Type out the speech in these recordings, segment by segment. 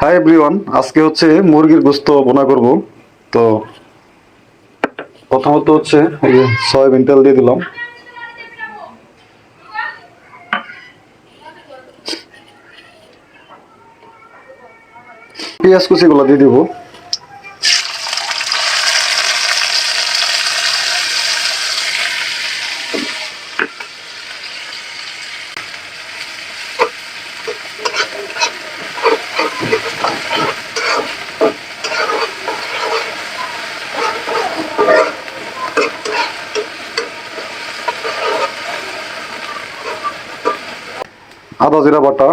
Hi everyone আজকে হচ্ছে মুরগির গোস্ত বোনা করব। তো প্রথমত হচ্ছে সয়াবিন তেল দিয়ে দিলাম। পেঁয়াজ কুচিগুলো দিয়ে দিব। আদা জিরা বাটা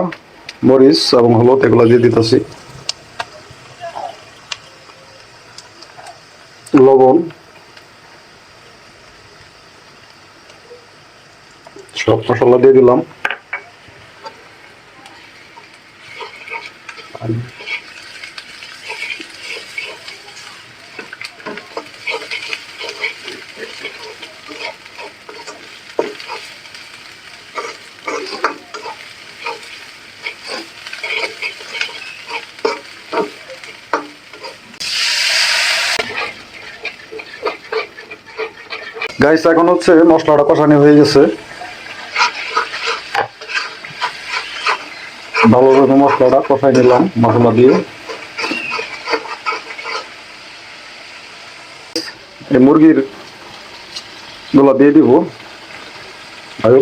মরিচ এবং হলুদ এগুলো দিয়ে দিতেছি। লবণ। সব মশলা দিয়ে দিলাম। গাইস এখন হচ্ছে মশলাটা কষানি হয়ে গেছে। ভালো ভালোভাবে মশলাটা কষাই নিলাম, মশলা দিয়ে। এই মুরগিরগুলা দিয়ে দিব। আর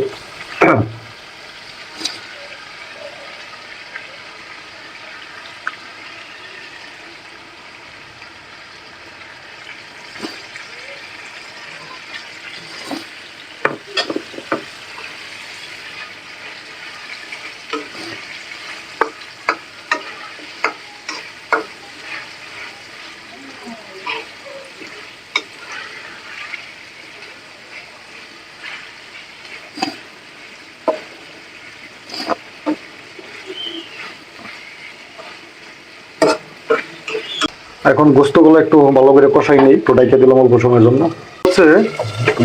এখন গোস্তগুলো একটু ভালো করে কষাই নেই টোটাইকে দিলাম অল্প সময়ের জন্য। হচ্ছে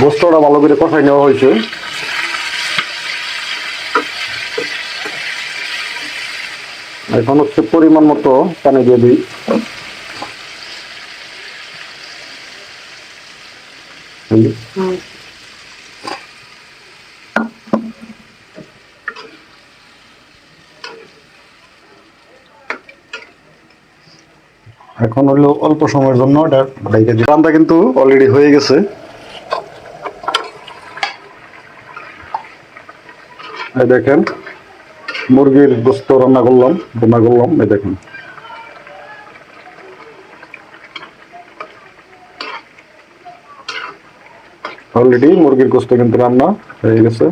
গোস্তটা ভালো করে কষাই নেওয়া হয়েছে। এখন হচ্ছে পরিমাণ মতো পানি দিয়ে দিই। হুম। এখন হলো অল্প সময়ের জন্য এটা ঢেকে দিই রান্না কিন্তু অলরেডি হয়ে গেছে। এই দেখেন, মুরগির গোস্ত রান্না করলাম রান্না করলাম, এই দেখেন। অলরেডি মুরগির গোস্ত কিন্তু রান্না হয়ে গেছে।